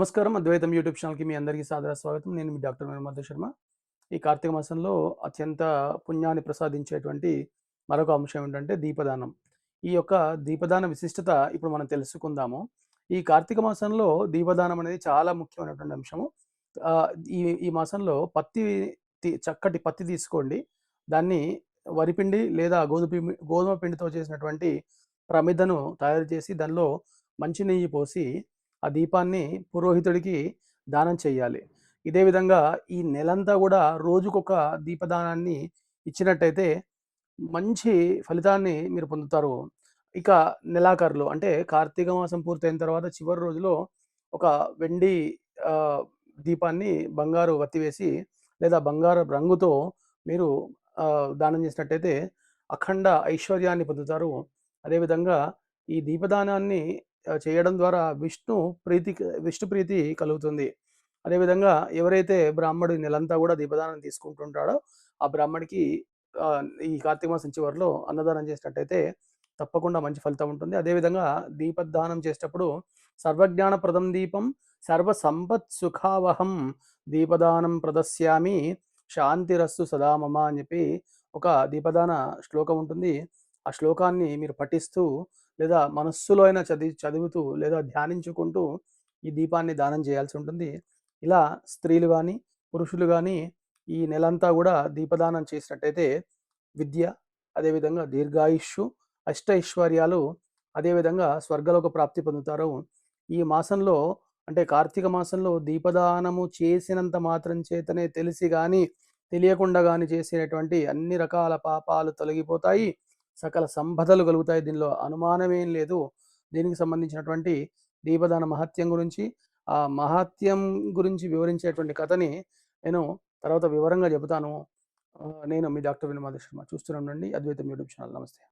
నమస్కారం. అద్వైతం యూట్యూబ్ ఛానల్కి మీ అందరికీ సాదర స్వాగతం. నేను మీ డాక్టర్ నిర్మద శర్మ. ఈ కార్తీక మాసంలో అత్యంత పుణ్యాన్ని ప్రసాదించేటువంటి మరొక అంశం ఏంటంటే దీపదానం. ఈ యొక్క దీపదాన విశిష్టత ఇప్పుడు మనం తెలుసుకుందాము. ఈ కార్తీక మాసంలో దీపదానం అనేది చాలా ముఖ్యమైనటువంటి అంశము. ఈ ఈ మాసంలో పత్తి చక్కటి పత్తి తీసుకోండి. దాన్ని వరిపిండి లేదా గోధుమ గోధుమ పిండితో చేసినటువంటి ప్రమిదను తయారు చేసి దానిలో మంచి నెయ్యి పోసి ఆ దీపాన్ని పురోహితుడికి దానం చేయాలి. ఇదే విధంగా ఈ నెలంతా కూడా రోజుకొక దీపదానాన్ని ఇచ్చినట్టయితే మంచి ఫలితాన్ని మీరు పొందుతారు. ఇక నెలాఖరులో అంటే కార్తీక మాసం పూర్తయిన తర్వాత చివరి రోజులో ఒక వెండి దీపాన్ని బంగారు వత్తి వేసి లేదా బంగారు రంగుతో మీరు దానం చేసినట్టయితే అఖండ ఐశ్వర్యాన్ని పొందుతారు. అదేవిధంగా ఈ దీపదానాన్ని చేయడం ద్వారా విష్ణు ప్రీతి విష్ణు ప్రీతి కలుగుతుంది. అదేవిధంగా ఎవరైతే బ్రాహ్మడు నెలంతా కూడా దీపదానం తీసుకుంటుంటాడో ఆ బ్రాహ్మడికి ఈ కార్తీక మాసం చివరిలో అన్నదానం చేసినట్టయితే తప్పకుండా మంచి ఫలితం ఉంటుంది. అదేవిధంగా దీపదానం చేసేటప్పుడు సర్వజ్ఞానప్రదం దీపం సర్వ సంపత్ సుఖావహం దీపదానం ప్రదస్యామి శాంతిరస్సు సదా మమ అని చెప్పి ఒక దీపదాన శ్లోకం ఉంటుంది. ఆ శ్లోకాన్ని మీరు పఠిస్తూ లేదా మనస్సులో అయినా చదివి చదువుతూ లేదా ధ్యానించుకుంటూ ఈ దీపాన్ని దానం చేయాల్సి ఉంటుంది. ఇలా స్త్రీలు కానీ పురుషులు కానీ ఈ నెలంతా కూడా దీపదానం చేసినట్టయితే విద్య అదేవిధంగా దీర్ఘాయుష్యు అష్ట ఐశ్వర్యాలు అదేవిధంగా స్వర్గలోక ప్రాప్తి పొందుతారు. ఈ మాసంలో అంటే కార్తీక మాసంలో దీపదానము చేసినంత మాత్రం చేతనే తెలిసి కానీ తెలియకుండా కానీ చేసేటువంటి అన్ని రకాల పాపాలు తొలగిపోతాయి. సకల సంపదలు కలుగుతాయి. దీనిలో అనుమానమేం లేదు. దీనికి సంబంధించినటువంటి దీపదాన మహత్యం గురించి ఆ మహత్యం గురించి వివరించేటువంటి కథని నేను తర్వాత వివరంగా చెబుతాను. నేను మీ డాక్టర్ వినమాధ శర్మ చూస్తున్నానండి అద్వైతం యూట్యూబ్ ఛానల్. నమస్తే.